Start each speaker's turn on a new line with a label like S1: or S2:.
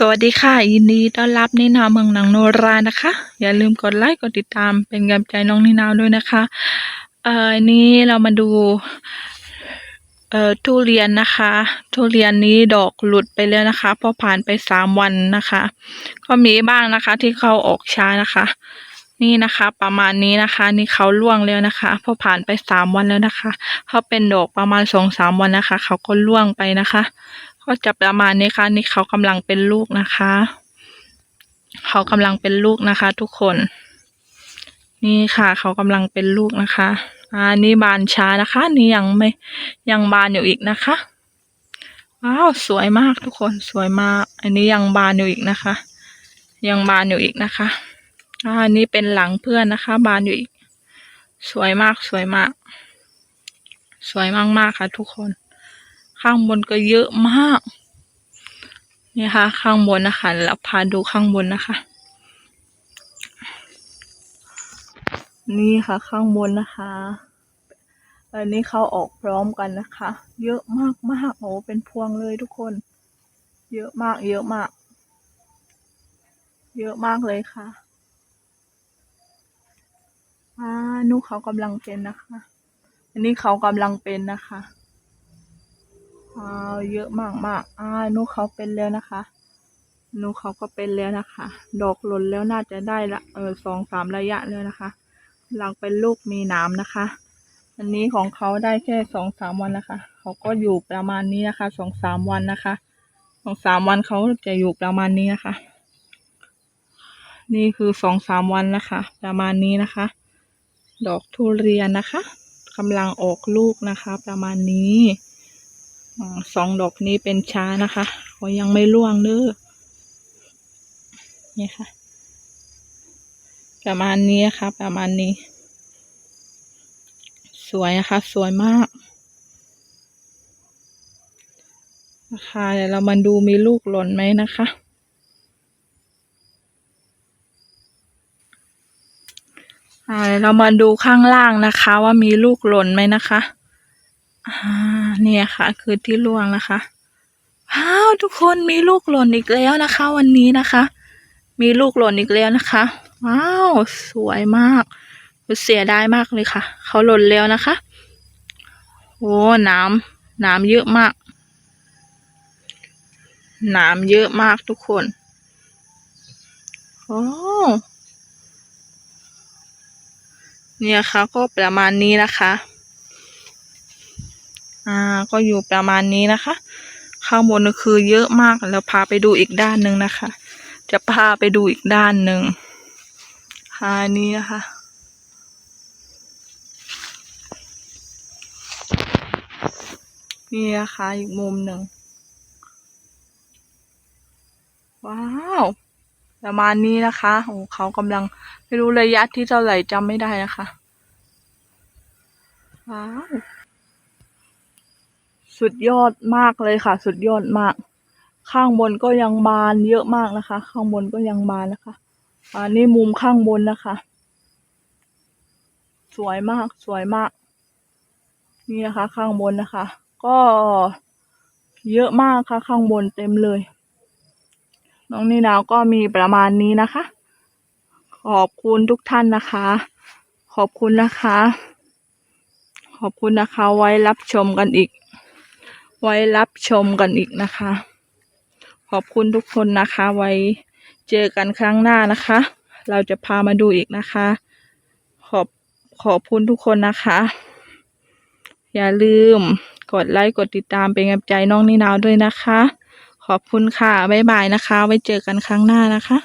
S1: สวัสดีค่ะ ยินดีต้อนรับนินาวเมืองหนังโนรานะคะ อย่าลืมกดไลค์กดติดตามเป็นกำลังใจน้องนินาวด้วยนะคะ เอ่อนี้เรามาดูเอ่อทุเรียนนะคะ ทุเรียนนี้ดอกหลุดไปแล้วนะคะพราะผ่านไปสามวันนะคะ ก็มีบ้างนะคะที่เขาออกช้านะคะ นี่นะคะประมาณนี้นะคะ นี่เขาล่วงแล้วนะคะพราะผ่านไปสามวันแล้วนะคะเขาเป็นดอกประมาณสองสามวันนะคะ เขาก็ล่วงไปนะคะ ก็จะประมาณนี้ค่ะนี่เขากำลังเป็นลูกนะคะ เขากำลังเป็นลูกนะคะ ทุกคน นี่ค่ะ เขากำลังเป็นลูกนะคะอ่านี่บานช้านะคะ นี่ยังไม่ยังบานอยู่อีกนะคะว้าวสวยมากทุกคนสวยมาก อันนี้ยังบานอยู่อีกนะคะ ยังบานอยู่อีกนะคะอ่านนี้เป็นหลังเพื่อนนะคะ บานอยู่อีก สวยมากสวยมาก สวยมากมากๆค่ะ ทุกคน ข้างบนก็เยอะมากนี่ค่ะ ข้างบนนะคะแล้วพาดูข้างบนนะคะ นี่ค่ะ ข้างบนนะคะอันนี้เขาออกพร้อมกันนะคะ เยอะมากมากโอ้เป็นพวงเลยทุกคน เยอะมาก เยอะมาก เยอะมากเลยค่ะอ่านุเขากำลังเป็นนะคะ อันนี้เขากำลังเป็นนะคะ อ้าวเยอะมากมากอ่านุเขาเป็นแล้วนะคะนุเขาก็เป็นแล้วนะคะ ดอกหล่นแล้วน่าจะได้ละเออสองสามระยะแล้วนะคะกำลังเป็นลูกมีหน้ำนะคะ อันนี้ของเขาได้แค่สองสามวันนะคะ เขาก็อยู่ประมาณนี้นะคะสองสามวันนะคะสองสามวันเขาจะอยู่ประมาณนี้นะคะ นี่คือสองสามวันนะคะ ประมาณนี้นะคะ ดอกทุเรียนนะคะกำลังออกลูกนะคะ ประมาณนี้ สองดอกนี้เป็นช้านะคะเขายังไม่ร่วงเด้อนี่ค่ะ ประมาณนี้ค่ะ ประมาณนี้ สวยนะคะ สวยมากนะคะเดี๋ยวเรามาดูมีลูกหล่นไหมนะคะอ่าเดี๋ยวเรามาดูข้างล่างนะคะ ว่ามีลูกหล่นไหมนะคะ อ่าเนี่ยค่ะ คือที่ร่วงนะคะว้าวทุกคนมีลูกหล่นอีกแล้วนะคะ วันนี้นะคะ มีลูกหล่นอีกแล้วนะคะว้าวสวยมากเสียดายมากเลยค่ะเขาหล่นแล้วนะคะโอ้น้ำน้ำเยอะมากน้ำเยอะมากทุกคนโอ้เนี่ยค่ะก็ประมาณนี้นะคะ อ่าก็อยู่ประมาณนี้นะคะ ข้างบนคือเยอะมากแล้วพาไปดูอีกด้านหนึ่งนะคะ จะพาไปดูอีกด้านหนึ่งค่ะนี่นะคะนี่นะคะอีกมุมหนึ่ง ว้าวประมาณนี้นะคะโอ้เขากำลังไม่รู้ระยะที่เท่าไหร่จำไม่ได้นะคะ ว้าว สุดยอดมากเลยค่ะ สุดยอดมาก ข้างบนก็ยังบานเยอะมากนะคะ ข้างบนก็ยังบานนะคะอันนี้มุมข้างบนนะคะ สวยมากสวยมาก นี่นะคะ ข้างบนนะคะ ก็เยอะมากค่ะ ข้างบนเต็มเลย น้องนี่นาวก็มีประมาณนี้นะคะ ขอบคุณทุกท่านนะคะ ขอบคุณนะคะ ขอบคุณนะคะไว้รับชมกันอีก ไว้รับชมกันอีกนะคะ ขอบคุณทุกคนนะคะ ไว้เจอกันครั้งหน้านะคะ เราจะพามาดูอีกนะคะ ขอบขอบคุณทุกคนนะคะ อย่าลืมกดไลค์กดติดตามเป็นกำลังใจน้องนินาวด้วยนะคะ ขอบคุณค่ะ บ๊ายบายนะคะ ไว้เจอกันครั้งหน้านะคะ